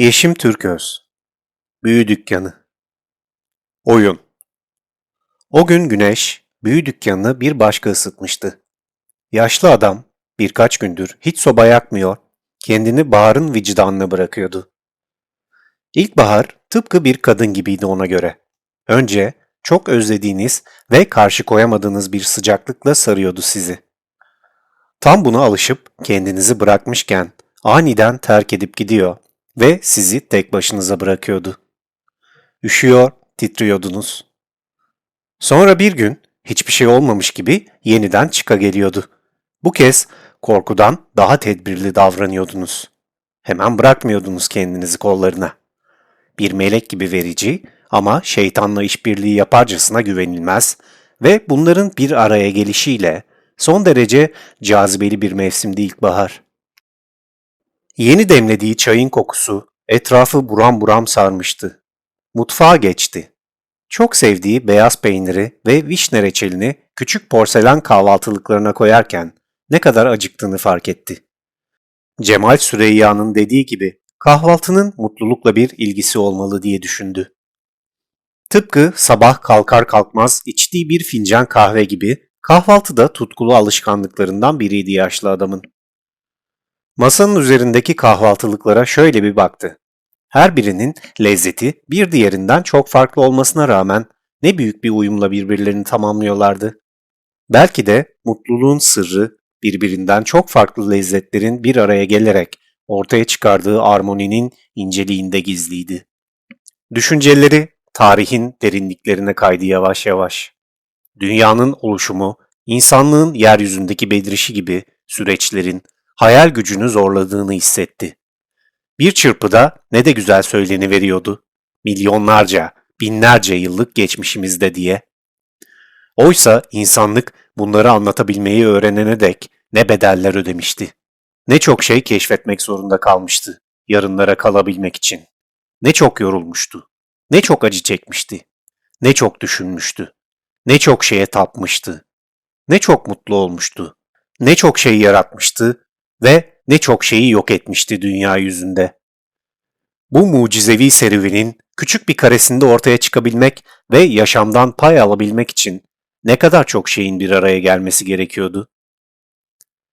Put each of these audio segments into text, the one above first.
Yeşim Türköz Büyü Dükkanı Oyun O gün güneş büyü dükkanını bir başka ısıtmıştı. Yaşlı adam birkaç gündür hiç soba yakmıyor, kendini baharın vicdanına bırakıyordu. İlkbahar tıpkı bir kadın gibiydi ona göre. Önce çok özlediğiniz ve karşı koyamadığınız bir sıcaklıkla sarıyordu sizi. Tam buna alışıp kendinizi bırakmışken aniden terk edip gidiyor ve sizi tek başınıza bırakıyordu. Üşüyor, titriyordunuz. Sonra bir gün hiçbir şey olmamış gibi yeniden çıka geliyordu. Bu kez korkudan daha tedbirli davranıyordunuz. Hemen bırakmıyordunuz kendinizi kollarına. Bir melek gibi verici ama şeytanla işbirliği yaparcasına güvenilmez ve bunların bir araya gelişiyle son derece cazibeli bir mevsimdi ilkbahar. Yeni demlediği çayın kokusu etrafı buram buram sarmıştı. Mutfağa geçti. Çok sevdiği beyaz peyniri ve vişne reçelini küçük porselen kahvaltılıklarına koyarken ne kadar acıktığını fark etti. Cemal Süreyya'nın dediği gibi kahvaltının mutlulukla bir ilgisi olmalı diye düşündü. Tıpkı sabah kalkar kalkmaz içtiği bir fincan kahve gibi kahvaltı da tutkulu alışkanlıklarından biriydi yaşlı adamın. Masanın üzerindeki kahvaltılıklara şöyle bir baktı. Her birinin lezzeti bir diğerinden çok farklı olmasına rağmen ne büyük bir uyumla birbirlerini tamamlıyorlardı. Belki de mutluluğun sırrı birbirinden çok farklı lezzetlerin bir araya gelerek ortaya çıkardığı armoninin inceliğinde gizliydi. Düşünceleri tarihin derinliklerine kaydı yavaş yavaş. Dünyanın oluşumu, insanlığın yeryüzündeki bedrişi gibi süreçlerin hayal gücünü zorladığını hissetti. Bir çırpıda ne de güzel söyleni veriyordu. Milyonlarca, binlerce yıllık geçmişimizde diye. Oysa insanlık bunları anlatabilmeyi öğrenene dek ne bedeller ödemişti. Ne çok şey keşfetmek zorunda kalmıştı yarınlara kalabilmek için. Ne çok yorulmuştu. Ne çok acı çekmişti. Ne çok düşünmüştü. Ne çok şeye tapmıştı. Ne çok mutlu olmuştu. Ne çok şey yaratmıştı ve ne çok şeyi yok etmişti dünya yüzünde. Bu mucizevi serüvenin küçük bir karesinde ortaya çıkabilmek ve yaşamdan pay alabilmek için ne kadar çok şeyin bir araya gelmesi gerekiyordu.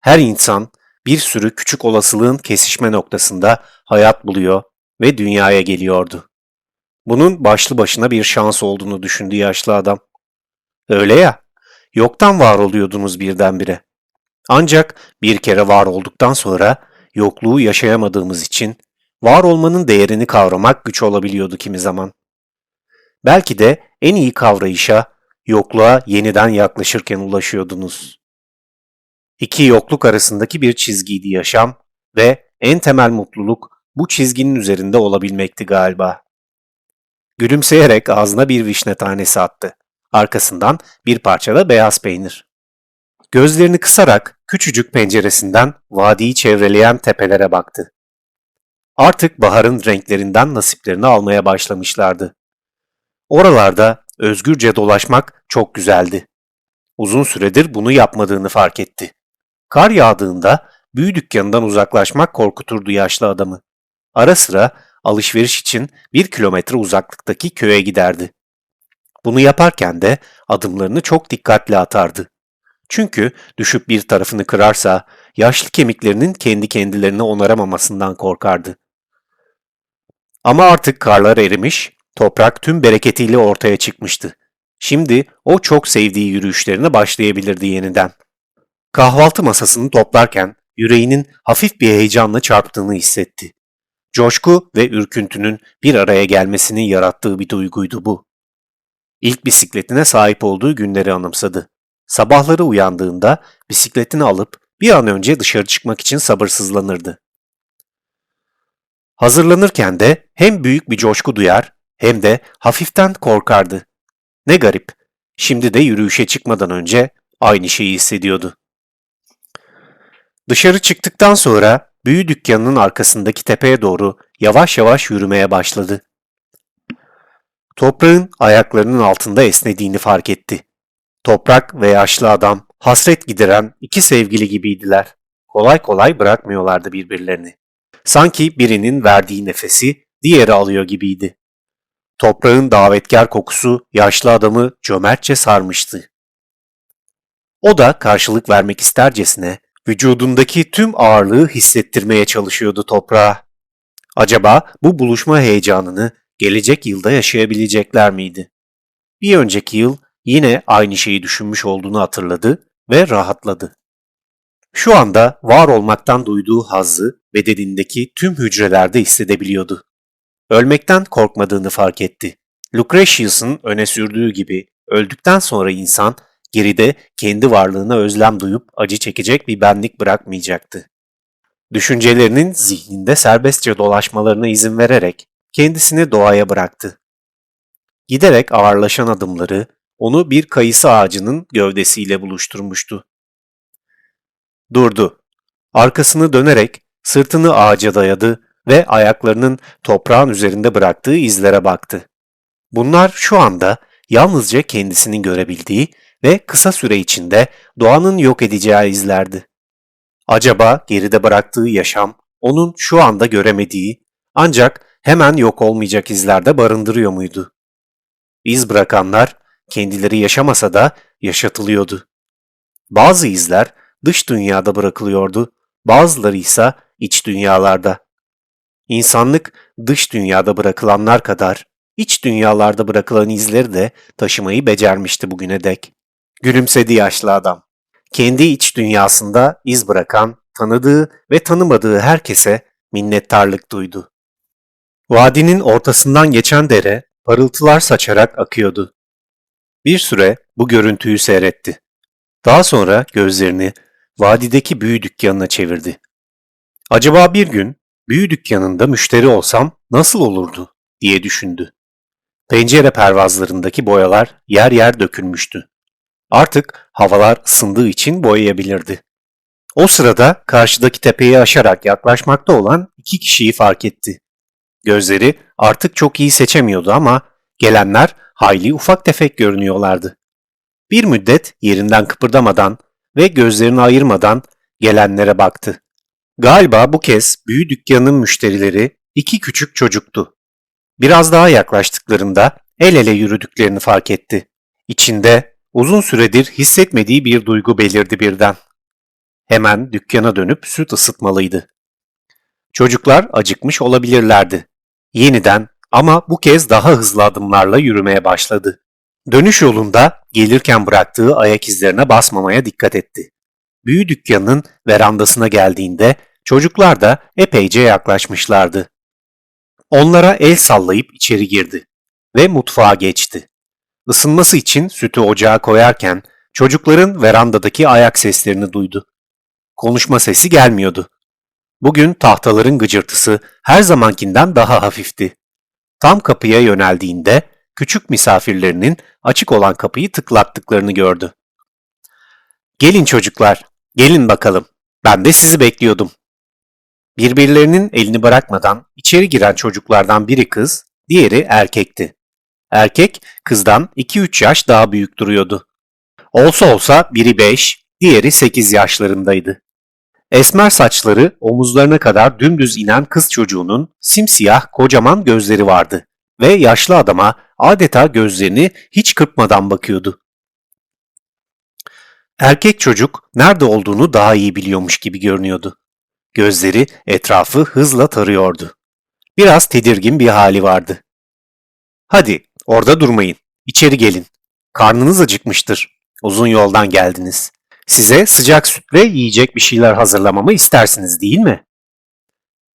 Her insan bir sürü küçük olasılığın kesişme noktasında hayat buluyor ve dünyaya geliyordu. Bunun başlı başına bir şans olduğunu düşündü yaşlı adam. Öyle ya, yoktan var oluyordunuz birdenbire. Ancak bir kere var olduktan sonra yokluğu yaşayamadığımız için var olmanın değerini kavramak güç olabiliyordu kimi zaman. Belki de en iyi kavrayışa yokluğa yeniden yaklaşırken ulaşıyordunuz. İki yokluk arasındaki bir çizgiydi yaşam ve en temel mutluluk bu çizginin üzerinde olabilmekti galiba. Gülümseyerek ağzına bir vişne tanesi attı. Arkasından bir parça da beyaz peynir. Gözlerini kısarak küçücük penceresinden vadiyi çevreleyen tepelere baktı. Artık baharın renklerinden nasiplerini almaya başlamışlardı. Oralarda özgürce dolaşmak çok güzeldi. Uzun süredir bunu yapmadığını fark etti. Kar yağdığında büyü dükkanından uzaklaşmak korkuturdu yaşlı adamı. Ara sıra alışveriş için bir kilometre uzaklıktaki köye giderdi. Bunu yaparken de adımlarını çok dikkatli atardı. Çünkü düşüp bir tarafını kırarsa yaşlı kemiklerinin kendi kendilerine onaramamasından korkardı. Ama artık karlar erimiş, toprak tüm bereketiyle ortaya çıkmıştı. Şimdi o çok sevdiği yürüyüşlerine başlayabilirdi yeniden. Kahvaltı masasını toplarken yüreğinin hafif bir heyecanla çarptığını hissetti. Coşku ve ürküntünün bir araya gelmesinin yarattığı bir duyguydu bu. İlk bisikletine sahip olduğu günleri anımsadı. Sabahları uyandığında bisikletini alıp bir an önce dışarı çıkmak için sabırsızlanırdı. Hazırlanırken de hem büyük bir coşku duyar hem de hafiften korkardı. Ne garip, şimdi de yürüyüşe çıkmadan önce aynı şeyi hissediyordu. Dışarı çıktıktan sonra büyü dükkanının arkasındaki tepeye doğru yavaş yavaş yürümeye başladı. Toprağın ayaklarının altında esnediğini fark etti. Toprak ve yaşlı adam hasret gidiren iki sevgili gibiydiler. Kolay kolay bırakmıyorlardı birbirlerini. sanki birinin verdiği nefesi diğeri alıyor gibiydi. Toprağın davetkar kokusu yaşlı adamı cömertçe sarmıştı. O da karşılık vermek istercesine vücudundaki tüm ağırlığı hissettirmeye çalışıyordu toprağa. Acaba bu buluşma heyecanını gelecek yılda yaşayabilecekler miydi? Bir önceki yıl yine aynı şeyi düşünmüş olduğunu hatırladı ve rahatladı. Şu anda var olmaktan duyduğu hazzı bedenindeki tüm hücrelerde hissedebiliyordu. Ölmekten korkmadığını fark etti. Lucretius'un öne sürdüğü gibi öldükten sonra insan geride kendi varlığına özlem duyup acı çekecek bir benlik bırakmayacaktı. Düşüncelerinin zihninde serbestçe dolaşmalarına izin vererek kendisini doğaya bıraktı. Giderek ağırlaşan adımları onu bir kayısı ağacının gövdesiyle buluşturmuştu. Durdu. Arkasını dönerek sırtını ağaca dayadı ve ayaklarının toprağın üzerinde bıraktığı izlere baktı. Bunlar şu anda yalnızca kendisinin görebildiği ve kısa süre içinde doğanın yok edeceği izlerdi. Acaba geride bıraktığı yaşam onun şu anda göremediği ancak hemen yok olmayacak izlerde barındırıyor muydu? İz bırakanlar kendileri yaşamasa da yaşatılıyordu. Bazı izler dış dünyada bırakılıyordu, bazıları ise iç dünyalarda. İnsanlık dış dünyada bırakılanlar kadar iç dünyalarda bırakılan izleri de taşımayı becermişti bugüne dek. Gülümsedi yaşlı adam. Kendi iç dünyasında iz bırakan, tanıdığı ve tanımadığı herkese minnettarlık duydu. Vadinin ortasından geçen dere parıltılar saçarak akıyordu. Bir süre bu görüntüyü seyretti. Daha sonra gözlerini vadideki büyü dükkanına çevirdi. Acaba bir gün büyü dükkanında müşteri olsam nasıl olurdu diye düşündü. Pencere pervazlarındaki boyalar yer yer dökülmüştü. Artık havalar ısındığı için boyayabilirdi. O sırada karşıdaki tepeyi aşarak yaklaşmakta olan iki kişiyi fark etti. Gözleri artık çok iyi seçemiyordu ama gelenler hayli ufak tefek görünüyorlardı. Bir müddet yerinden kıpırdamadan ve gözlerini ayırmadan gelenlere baktı. Galiba bu kez büyü dükkanının müşterileri iki küçük çocuktu. Biraz daha yaklaştıklarında el ele yürüdüklerini fark etti. İçinde uzun süredir hissetmediği bir duygu belirdi birden. Hemen dükkana dönüp süt ısıtmalıydı. Çocuklar acıkmış olabilirlerdi. Yeniden ama bu kez daha hızlı adımlarla yürümeye başladı. Dönüş yolunda gelirken bıraktığı ayak izlerine basmamaya dikkat etti. Büyü dükkanının verandasına geldiğinde çocuklar da epeyce yaklaşmışlardı. Onlara el sallayıp içeri girdi ve mutfağa geçti. Isınması için sütü ocağa koyarken çocukların verandadaki ayak seslerini duydu. Konuşma sesi gelmiyordu. Bugün tahtaların gıcırtısı her zamankinden daha hafifti. Tam kapıya yöneldiğinde küçük misafirlerinin açık olan kapıyı tıklattıklarını gördü. Gelin çocuklar, gelin bakalım. Ben de sizi bekliyordum. Birbirlerinin elini bırakmadan içeri giren çocuklardan biri kız, diğeri erkekti. Erkek kızdan 2-3 yaş daha büyük duruyordu. Olsa olsa biri 5, diğeri 8 yaşlarındaydı. Esmer saçları omuzlarına kadar dümdüz inen kız çocuğunun simsiyah kocaman gözleri vardı ve yaşlı adama adeta gözlerini hiç kırpmadan bakıyordu. Erkek çocuk nerede olduğunu daha iyi biliyormuş gibi görünüyordu. Gözleri etrafı hızla tarıyordu. Biraz tedirgin bir hali vardı. Hadi orada durmayın, içeri gelin. Karnınız acıkmıştır. Uzun yoldan geldiniz. Size sıcak süt ve yiyecek bir şeyler hazırlamamı istersiniz değil mi?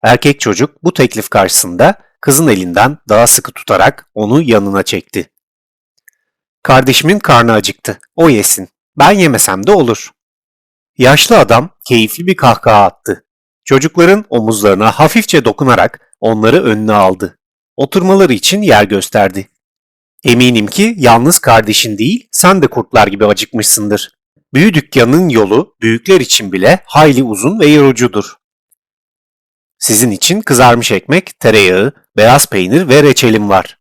Erkek çocuk bu teklif karşısında kızın elinden daha sıkı tutarak onu yanına çekti. Kardeşimin karnı acıktı. O yesin. Ben yemesem de olur. Yaşlı adam keyifli bir kahkaha attı. Çocukların omuzlarına hafifçe dokunarak onları önüne aldı. Oturmaları için yer gösterdi. Eminim ki yalnız kardeşin değil, sen de kurtlar gibi acıkmışsındır. Büyü dükkanının yolu büyükler için bile hayli uzun ve yorucudur. Sizin için kızarmış ekmek, tereyağı, beyaz peynir ve reçelim var.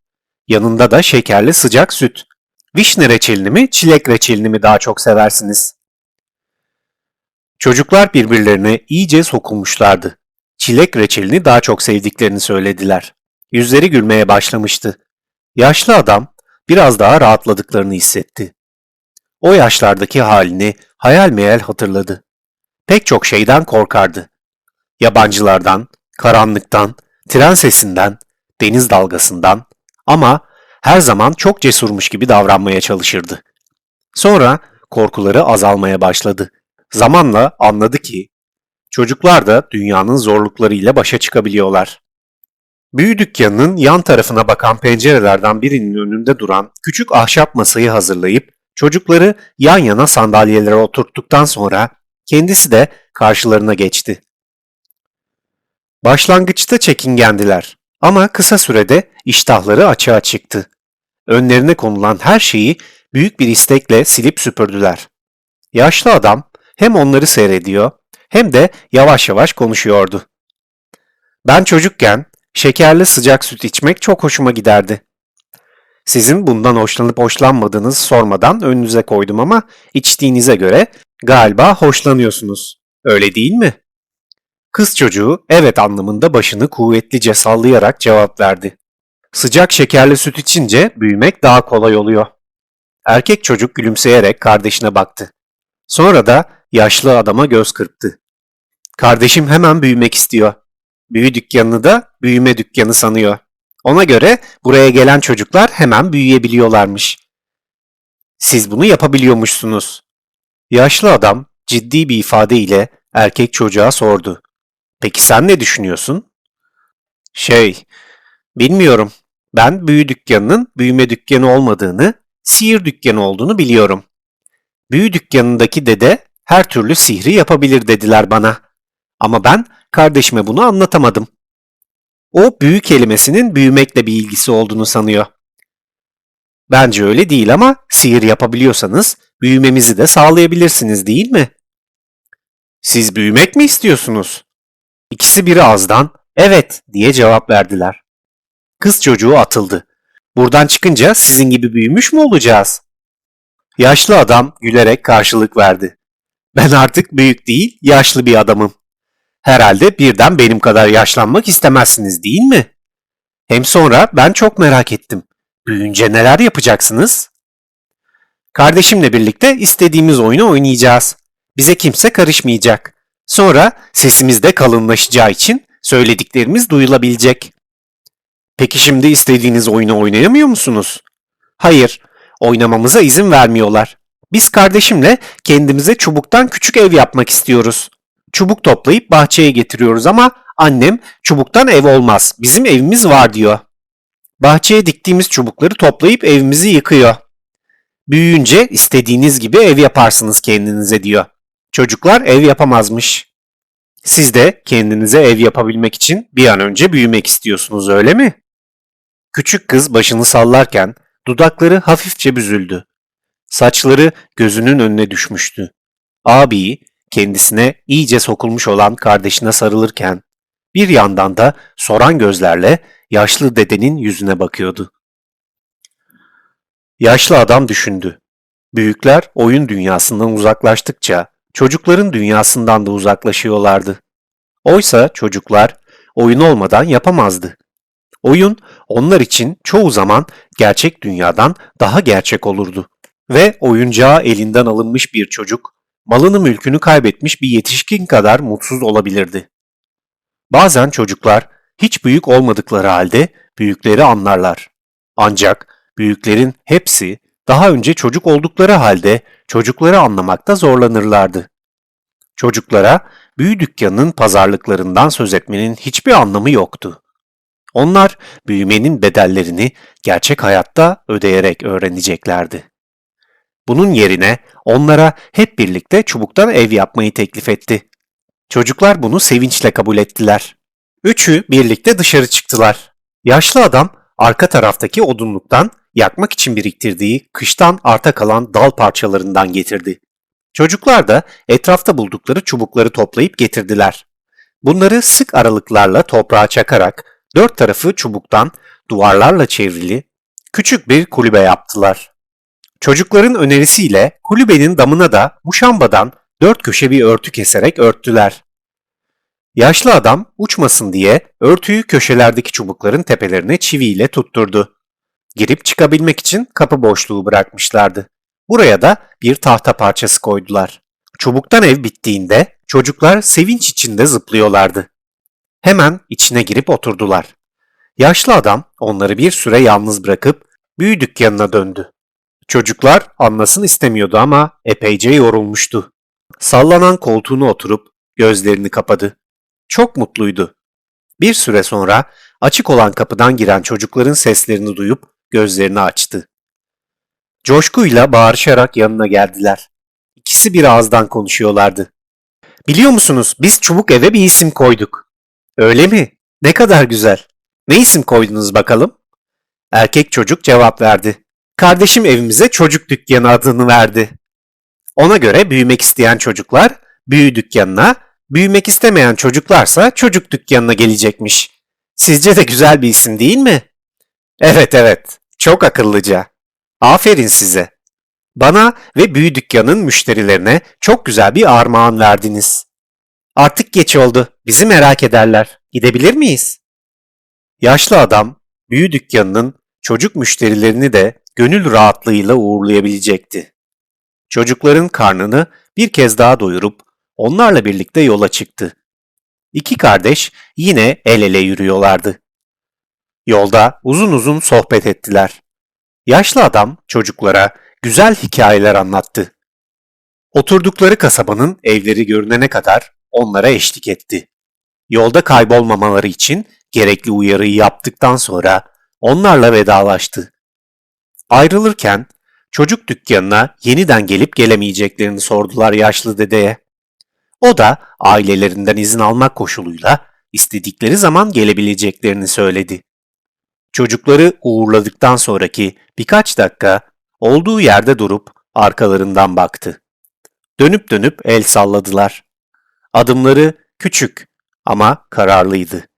Yanında da şekerli sıcak süt. Vişne reçelini mi, çilek reçelini mi daha çok seversiniz? Çocuklar birbirlerine iyice sokulmuşlardı. çilek reçelini daha çok sevdiklerini söylediler. Yüzleri gülmeye başlamıştı. Yaşlı adam biraz daha rahatladıklarını hissetti. O yaşlardaki halini hayal meyal hatırladı. Pek çok şeyden korkardı. Yabancılardan, karanlıktan, tren sesinden, deniz dalgasından ama her zaman çok cesurmuş gibi davranmaya çalışırdı. Sonra korkuları azalmaya başladı. Zamanla anladı ki çocuklar da dünyanın zorluklarıyla başa çıkabiliyorlar. Büyü dükkanının yan tarafına bakan pencerelerden birinin önünde duran küçük ahşap masayı hazırlayıp çocukları yan yana sandalyelere oturttuktan sonra kendisi de karşılarına geçti. Başlangıçta çekingendiler ama kısa sürede iştahları açığa çıktı. Önlerine konulan her şeyi büyük bir istekle silip süpürdüler. Yaşlı adam hem onları seyrediyor hem de yavaş yavaş konuşuyordu. Ben çocukken şekerli sıcak süt içmek çok hoşuma giderdi. Sizin bundan hoşlanıp hoşlanmadığınızı sormadan önünüze koydum ama içtiğinize göre galiba hoşlanıyorsunuz. Öyle değil mi? Kız çocuğu evet anlamında başını kuvvetlice sallayarak cevap verdi. Sıcak şekerli süt içince büyümek daha kolay oluyor. Erkek çocuk gülümseyerek kardeşine baktı. Sonra da yaşlı adama göz kırptı. Kardeşim hemen büyümek istiyor. Büyü dükkanını da büyüme dükkanı sanıyor. Ona göre buraya gelen çocuklar hemen büyüyebiliyorlarmış. Siz bunu yapabiliyormuşsunuz. Yaşlı adam ciddi bir ifadeyle erkek çocuğa sordu. Peki sen ne düşünüyorsun? Şey, bilmiyorum. Ben büyü dükkanının büyüme dükkanı olmadığını, sihir dükkanı olduğunu biliyorum. Büyü dükkanındaki dede her türlü sihri yapabilir dediler bana. Ama ben kardeşime bunu anlatamadım. O büyü kelimesinin büyümekle bir ilgisi olduğunu sanıyor. Bence öyle değil ama sihir yapabiliyorsanız büyümemizi de sağlayabilirsiniz değil mi? Siz büyümek mi istiyorsunuz? İkisi biri ağızdan evet diye cevap verdiler. Kız çocuğu atıldı. Buradan çıkınca sizin gibi büyümüş mü olacağız? Yaşlı adam gülerek karşılık verdi. Ben artık büyük değil, yaşlı bir adamım. Herhalde birden benim kadar yaşlanmak istemezsiniz değil mi? Hem sonra ben çok merak ettim. Büyüyünce neler yapacaksınız? Kardeşimle birlikte istediğimiz oyunu oynayacağız. Bize kimse karışmayacak. Sonra sesimiz de kalınlaşacağı için söylediklerimiz duyulabilecek. Peki şimdi istediğiniz oyunu oynayamıyor musunuz? Hayır, oynamamıza izin vermiyorlar. Biz kardeşimle kendimize çubuktan küçük ev yapmak istiyoruz. Çubuk toplayıp bahçeye getiriyoruz ama annem çubuktan ev olmaz, bizim evimiz var diyor. Bahçeye diktiğimiz çubukları toplayıp evimizi yıkıyor. Büyüyünce istediğiniz gibi ev yaparsınız kendinize diyor. Çocuklar ev yapamazmış. Siz de kendinize ev yapabilmek için bir an önce büyümek istiyorsunuz öyle mi? Küçük kız başını sallarken dudakları hafifçe büzüldü. Saçları gözünün önüne düşmüştü. Abi kendisine iyice sokulmuş olan kardeşine sarılırken bir yandan da soran gözlerle yaşlı dedenin yüzüne bakıyordu. Yaşlı adam düşündü. Büyükler oyun dünyasından uzaklaştıkça çocukların dünyasından da uzaklaşıyorlardı. Oysa çocuklar oyun olmadan yapamazdı. Oyun onlar için çoğu zaman gerçek dünyadan daha gerçek olurdu. Ve oyuncağı elinden alınmış bir çocuk, malını mülkünü kaybetmiş bir yetişkin kadar mutsuz olabilirdi. Bazen çocuklar hiç büyük olmadıkları halde büyükleri anlarlar. Ancak büyüklerin hepsi daha önce çocuk oldukları halde çocukları anlamakta zorlanırlardı. Çocuklara büyü dükkanının pazarlıklarından söz etmenin hiçbir anlamı yoktu. Onlar büyümenin bedellerini gerçek hayatta ödeyerek öğreneceklerdi. Bunun yerine onlara hep birlikte çubuktan ev yapmayı teklif etti. Çocuklar bunu sevinçle kabul ettiler. Üçü birlikte dışarı çıktılar. Yaşlı adam arka taraftaki odunluktan yakmak için biriktirdiği kıştan arta kalan dal parçalarından getirdi. Çocuklar da etrafta buldukları çubukları toplayıp getirdiler. Bunları sık aralıklarla toprağa çakarak dört tarafı çubuktan duvarlarla çevrili küçük bir kulübe yaptılar. Çocukların önerisiyle kulübenin damına da muşambadan dört köşe bir örtü keserek örttüler. Yaşlı adam uçmasın diye örtüyü köşelerdeki çubukların tepelerine çiviyle tutturdu. Girip çıkabilmek için kapı boşluğu bırakmışlardı. Buraya da bir tahta parçası koydular. Çubuktan ev bittiğinde çocuklar sevinç içinde zıplıyorlardı. Hemen içine girip oturdular. Yaşlı adam onları bir süre yalnız bırakıp büyü dükkanına döndü. Çocuklar anlasın istemiyordu ama epeyce yorulmuştu. Sallanan koltuğuna oturup gözlerini kapadı. Çok mutluydu. Bir süre sonra açık olan kapıdan giren çocukların seslerini duyup gözlerini açtı. Coşkuyla bağırışarak yanına geldiler. İkisi bir ağızdan konuşuyorlardı. Biliyor musunuz biz çubuk eve bir isim koyduk. Öyle mi? Ne kadar güzel. Ne isim koydunuz bakalım? Erkek çocuk cevap verdi. Kardeşim evimize çocuk dükkanı adını verdi. Ona göre büyümek isteyen çocuklar büyü dükkanına, büyümek istemeyen çocuklarsa çocuk dükkanına gelecekmiş. Sizce de güzel bir isim değil mi? Evet evet, çok akıllıca. Aferin size. Bana ve büyü dükkanın müşterilerine çok güzel bir armağan verdiniz. Artık geç oldu. Bizi merak ederler. Gidebilir miyiz? Yaşlı adam büyü dükkanının çocuk müşterilerini de gönül rahatlığıyla uğurlayabilecekti. Çocukların karnını bir kez daha doyurup onlarla birlikte yola çıktı. İki kardeş yine el ele yürüyorlardı. Yolda uzun uzun sohbet ettiler. Yaşlı adam çocuklara güzel hikayeler anlattı. Oturdukları kasabanın evleri görünene kadar onlara eşlik etti. Yolda kaybolmamaları için gerekli uyarıyı yaptıktan sonra onlarla vedalaştı. Ayrılırken çocuk dükkanına yeniden gelip gelemeyeceklerini sordular yaşlı dedeye. O da ailelerinden izin almak koşuluyla istedikleri zaman gelebileceklerini söyledi. Çocukları uğurladıktan sonraki birkaç dakika olduğu yerde durup arkalarından baktı. Dönüp dönüp el salladılar. Adımları küçük ama kararlıydı.